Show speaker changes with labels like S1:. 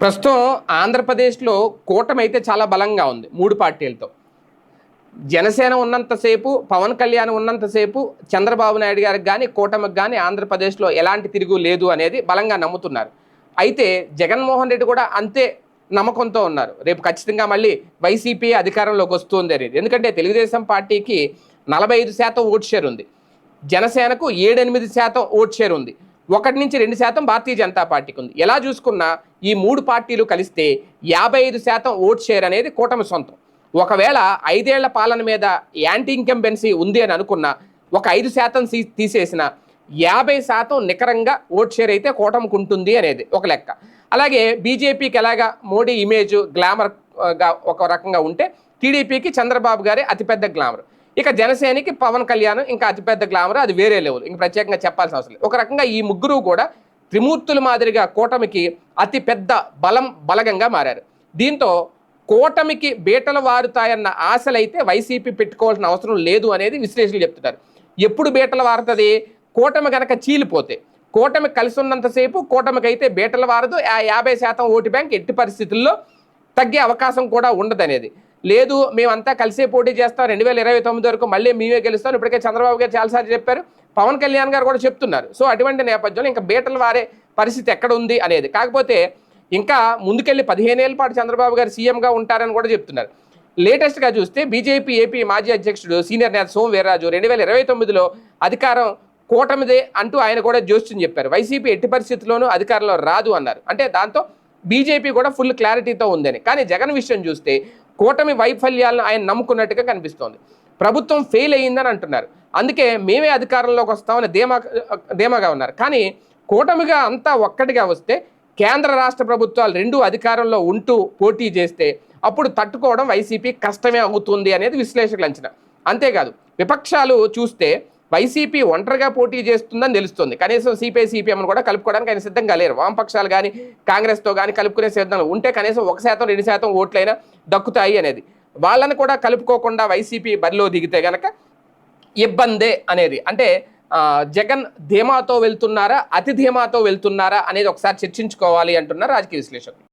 S1: ప్రస్తుతం ఆంధ్రప్రదేశ్లో కూటమి అయితే చాలా బలంగా ఉంది మూడు పార్టీలతో. జనసేన ఉన్నంతసేపు పవన్ కళ్యాణ్ ఉన్నంతసేపు చంద్రబాబు నాయుడు గారికి కానీ కూటమికి కానీ ఆంధ్రప్రదేశ్లో ఎలాంటి తిరుగు లేదు అనేది బలంగా నమ్ముతున్నారు. అయితే జగన్మోహన్ రెడ్డి కూడా అంతే నమ్మకంతో ఉన్నారు. రేపు ఖచ్చితంగా మళ్ళీ వైసీపీ అధికారంలోకి వస్తుంది అనేది. ఎందుకంటే తెలుగుదేశం పార్టీకి నలభై ఐదు శాతం ఓట్ షేర్ ఉంది. జనసేనకు ఏడెనిమిది శాతం ఓట్ షేర్ ఉంది. ఒకటి నుంచి రెండు శాతం భారతీయ జనతా పార్టీకి ఉంది. ఎలా చూసుకున్నా ఈ మూడు పార్టీలు కలిస్తే యాభై ఐదు శాతం ఓట్ షేర్ అనేది కూటమి సొంతం. ఒకవేళ ఐదేళ్ళ పాలన మీద యాంటీ ఇంకంబెన్సీ ఉంది అని అనుకున్న ఒక ఐదు శాతం తీ- తీసేసిన యాభై శాతం నికరంగా ఓట్ షేర్ అయితే కూటమికి ఉంటుంది అనేది ఒక లెక్క. అలాగే బీజేపీకి ఎలాగా మోడీ ఇమేజ్ గ్లామర్గా ఒక రకంగా ఉంటే టీడీపీకి చంద్రబాబు గారే అతిపెద్ద గ్లామర్. ఇక జనసేనకి పవన్ కళ్యాణ్ ఇంకా అతిపెద్ద గ్లామర్ అది వేరే లెవెల్. ఇంక ప్రత్యేకంగా చెప్పాల్సిన అవసరం లేదు. ఒక రకంగా ఈ ముగ్గురు కూడా త్రిమూర్తుల మాదిరిగా కూటమికి అతి పెద్ద బలం బలగంగా మారారు. దీంతో కూటమికి బీటలు వారుతాయన్న ఆశలైతే వైసీపీ పెట్టుకోవాల్సిన అవసరం లేదు అనేది విశ్లేషకులు చెప్తున్నారు. ఎప్పుడు బీటలు వారుతుంది? కూటమి కనుక చీలిపోతే. కూటమి కలిసి ఉన్నంతసేపు కూటమికి అయితే బీటలు వారదు. ఆ యాభై శాతం ఓటు బ్యాంక్ ఎట్టి పరిస్థితుల్లో తగ్గే అవకాశం కూడా ఉండదనేది. లేదు మేమంతా కలిసే పోటీ చేస్తాం. రెండు వేల ఇరవై తొమ్మిది వరకు మళ్ళీ మేమే గెలుస్తాం. ఇప్పటికే చంద్రబాబు గారు చాలాసార్లు చెప్పారు. పవన్ కళ్యాణ్ గారు కూడా చెప్తున్నారు. సో అటువంటి నేపథ్యంలో ఇంకా బీటలు వారే పరిస్థితి ఎక్కడ ఉంది అనేది. కాకపోతే ఇంకా ముందుకెళ్ళి పదిహేనేళ్ళ పాటు చంద్రబాబు గారు సీఎంగా ఉంటారని కూడా చెప్తున్నారు. లేటెస్ట్గా చూస్తే బీజేపీ ఏపీ మాజీ అధ్యక్షుడు సీనియర్ నేత సోము వీర్రాజు రెండు వేల ఇరవై తొమ్మిదిలో అధికారం కూటమిదే అంటూ ఆయన కూడా జోస్యం చెప్పారు. వైసీపీ ఎట్టి పరిస్థితుల్లోనూ అధికారంలో రాదు అన్నారు. అంటే దాంతో బీజేపీ కూడా ఫుల్ క్లారిటీతో ఉందని. కానీ జగన్ విషయం చూస్తే కూటమి వైఫల్యాలను ఆయన నమ్ముకున్నట్టుగా కనిపిస్తోంది. ప్రభుత్వం ఫెయిల్ అయ్యిందని అంటున్నారు. అందుకే మేమే అధికారంలోకి వస్తామని ధీమా ధీమాగా ఉన్నారు. కానీ కూటమిగా అంతా ఒక్కటిగా వస్తే కేంద్ర రాష్ట్ర ప్రభుత్వాలు రెండు అధికారంలో ఉంటూ పోటీ చేస్తే అప్పుడు తట్టుకోవడం వైసీపీ కష్టమే అవుతుంది అనేది విశ్లేషకుల అంచనా. అంతేకాదు విపక్షాలు చూస్తే వైసీపీ ఒంటరిగా పోటీ చేస్తుందని తెలుస్తుంది. కనీసం సిపిఐ సిపిఎం కూడా కలుపుకోవడానికి ఆయన సిద్ధంగా లేరు. వామపక్షాలు కానీ కాంగ్రెస్తో కానీ కలుపుకునే సిద్ధంగా ఉంటే కనీసం ఒక శాతం రెండు శాతం ఓట్లైనా దక్కుతాయి అనేది. వాళ్ళని కూడా కలుపుకోకుండా వైసీపీ బరిలో దిగితే గనక ఇబ్బందే అనేది. అంటే జగన్ ధీమాతో వెళ్తున్నారా అతి ధీమాతో వెళ్తున్నారా అనేది ఒకసారి చర్చించుకోవాలి అంటున్నారు రాజకీయ విశ్లేషకులు.